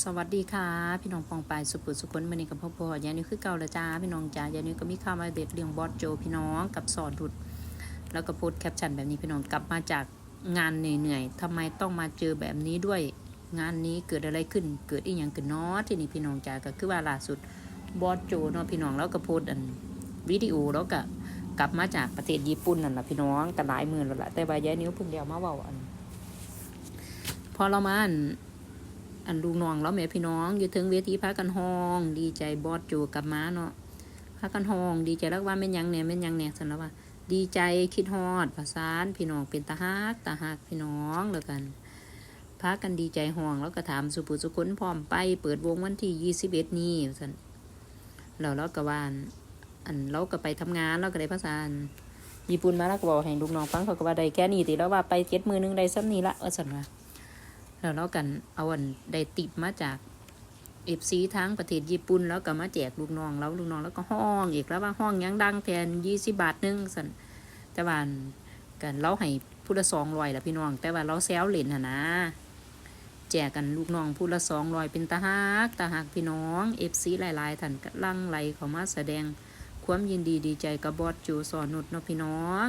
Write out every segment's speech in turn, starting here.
สวัสดีค่ะ พี่น้องปองปายสุปุสุคนมันนี้กับพ่อพ่อยานี่คือเก่าละจ้าพี่น้องจ้ายานี่ก็มีข่าวมาเด็ดเรื่องบอสโจพี่น้องกับสอนดุด แล้วก็โพสแคปชั่นแบบนี้พี่น้องกลับมาจากงานเหนื่อยๆทำไมต้องมาเจอแบบนี้ด้วย งานนี้เกิดอะไรขึ้น เกิดอีหยังขึ้นเนาะที่นี่พี่น้องจ้าก็คือว่าล่าสุดบอสโจเนาะพี่น้องแล้วก็โพสอันวิดีโอแล้วก็กลับมาจากประเทศญี่ปุ่นนั่นแหละพี่น้องแต่หลายหมื่นแล้วละแต่ว่ายานิ้วเพิ่งเดียวมาเว่าอัน พอเรามาอัน อันลูกน้องแล้วแม่พี่น้องอยู่ถึงเวทีพากันห้อง ดีใจบอสโจกลับมาเนาะพากันห้อง ดีใจแล้วว่าแม่นยังเนี่ยแม่นยังเนี่ยสันแล้วว่า ดีใจคิดฮอดภาษานพี่น้องเป็นตาฮักตาฮักพี่น้องแล้วกันพากันดีใจห้องแล้วก็ถามสุปุสุคนพร้อมไปเปิดวงวันที่ยี่สิบเอ็ดนี้สันแล้วเราก็ว่านอันเราก็ไปทำงานเราก็ได้ภาษานญี่ปุ่นมาแล้วก็บอกให้ลูกน้องฟังเขาก็ว่าได้แค่นี้ติแล้วว่าไปเจ็ดมือหนึงได้ซ้ำนี้ละว่าสันว่า แล้วเรากันเอาอันได้ติบมาจากเอฟซีทั้งประเทศญี่ปุ่นแล้วก็มาแจกลูกน้องแล้วลูกน้องแล้วก็ห้องอีกแล้วว่าห้องยังดังแทนยี่สิบาทหนึงสันแต่ว่าอันกันเราให้ผู้ละสองรอยละพี่น้อง แต่ว่าเราแซวเล่นหนนะแจกกันลูกน้องผู้ละสองรอยเป็นตาฮักตาฮักพี่น้องเอฟซีหลายๆท่านก็ลังไหลเขามาแสดงความยินดีดีใจกับบอสจูสอนนุดเนาะพี่น้อง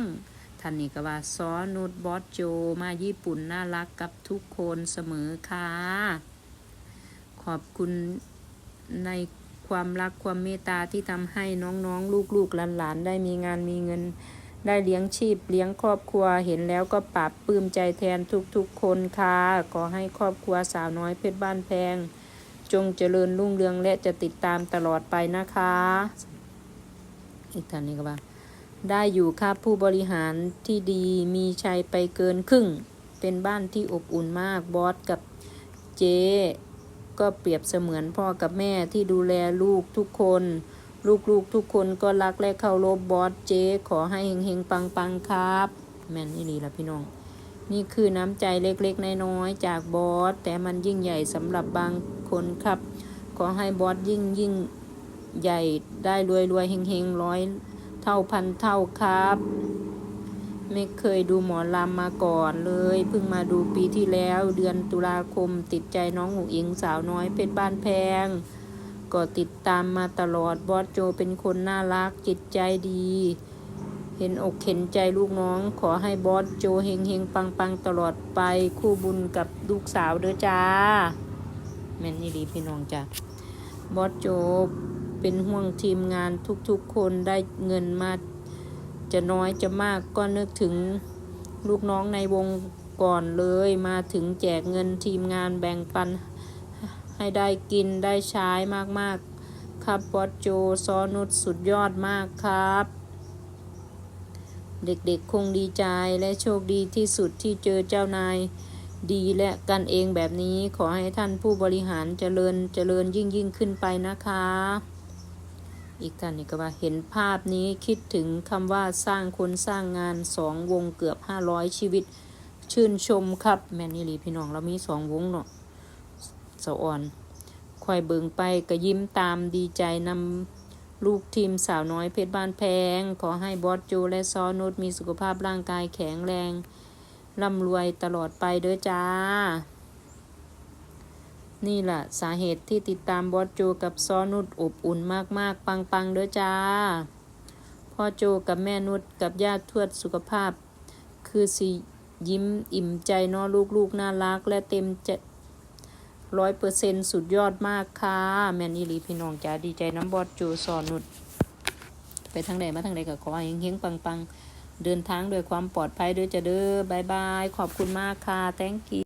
ท่านนี่ก็ว่าซอนุดบอสโจมาญี่ปุ่นน่ารักกับทุกคนเสมอค่ะ ขอบคุณในความรักความเมตตาที่ทำให้น้องๆ ลูกๆหลานๆ ได้มีงานมีเงิน ได้เลี้ยงชีพเลี้ยงครอบครัวเห็นแล้วก็ปราบปลื้มใจแทนทุกๆ คนค่ะ ขอให้ครอบครัวสาวน้อยเพชรบ้านแพง จงเจริญรุ่งเรืองและจะติดตามตลอดไปนะคะ อีกท่านนี้ก็ว่า ได้อยู่ครับผู้บริหารที่ดีมีชัยไปเกินครึ่ง เป็นบ้านที่อบอุ่นมากบอสกับเจ๊ก็เปรียบเสมือนพ่อกับแม่ที่ดูแลลูกทุกคน ลูกๆทุกคนก็รักและเคารพบอสเจ๊ขอให้เฮงๆปังๆครับ แม่นนี่ดีละพี่น้อง นี่คือน้ำใจเล็กๆน้อยๆจากบอสแต่มันยิ่งใหญ่สำหรับบางคนครับ ขอให้บอสยิ่งยิ่งใหญ่ได้รวยรวยๆเฮงๆร้อย เท่าพันเท่าครับ ไม่เคยดูหมอลำมาก่อนเลย เพิ่งมาดูปีที่แล้วเดือนตุลาคมติดใจน้องหงอิงสาวน้อยเพชรบ้านแพง ก็ติดตามมาตลอดบอสโจเป็นคนน่ารักจิตใจดี เห็นอกเห็นใจลูกน้อง ขอให้บอสโจเฮงเฮงปังปังตลอดไปคู่บุญกับลูกสาวเด้อจ้าแม่นนี่ดีพี่น้องจ้าบอสโจ เป็นห่วงทีมงานทุกๆคนได้เงินมาจะน้อยจะมากก็นึกถึงลูกน้องในวงก่อนเลยมาถึงแจกเงินทีมงานแบ่งปัน ให้ได้กินได้ใช้มากๆ ครับบอสโจซอนุชสุดยอดมากครับ เด็กๆคงดีใจและโชคดีที่สุดที่เจอเจ้านายดีและกันเองแบบนี้ขอให้ท่านผู้บริหารเจริญเจริญยิ่งยิ่งขึ้นไปนะคะ อีกท่านนี่ก็ว่าเห็นภาพนี้คิดถึงคำว่าสร้างคนสร้างงานสองวงเกือบห้าร้อยชีวิต ชื่นชมครับ แม่นี่ลีพี่น้องเรามีสองวงเนาะสะอ่อนคอยเบิงไปก็ยิ้มตามดีใจนำลูกทีมสาวน้อยเพชรบ้านแพง ขอให้บอสโจและซอนุชมีสุขภาพร่างกายแข็งแรงร่ำรวยตลอดไปเด้อจ้า นี่แหละสาเหตุที่ติดตามบอสโจกับซอนุชอบอุ่นมากๆ ปังๆเด้อจ้า พ่อโจกับแม่นุชกับญาติทวดสุขภาพ คือสิยิ้มอิ่มใจนาะลูกๆ น่ารัก และเต็มจะร้อยเปอร์เซ็นสุดยอดมากค่ะ แม่นอีลีพี่น้องจ้าดีใจน้ำบอสโจซอนุชไปทางใดมาทางใดก็ขอให้เฮงๆปังๆ เดินทางโดวยความปลอดภัยด้อจะเด้อบายบาย ขอบคุณมากค่ะ thank you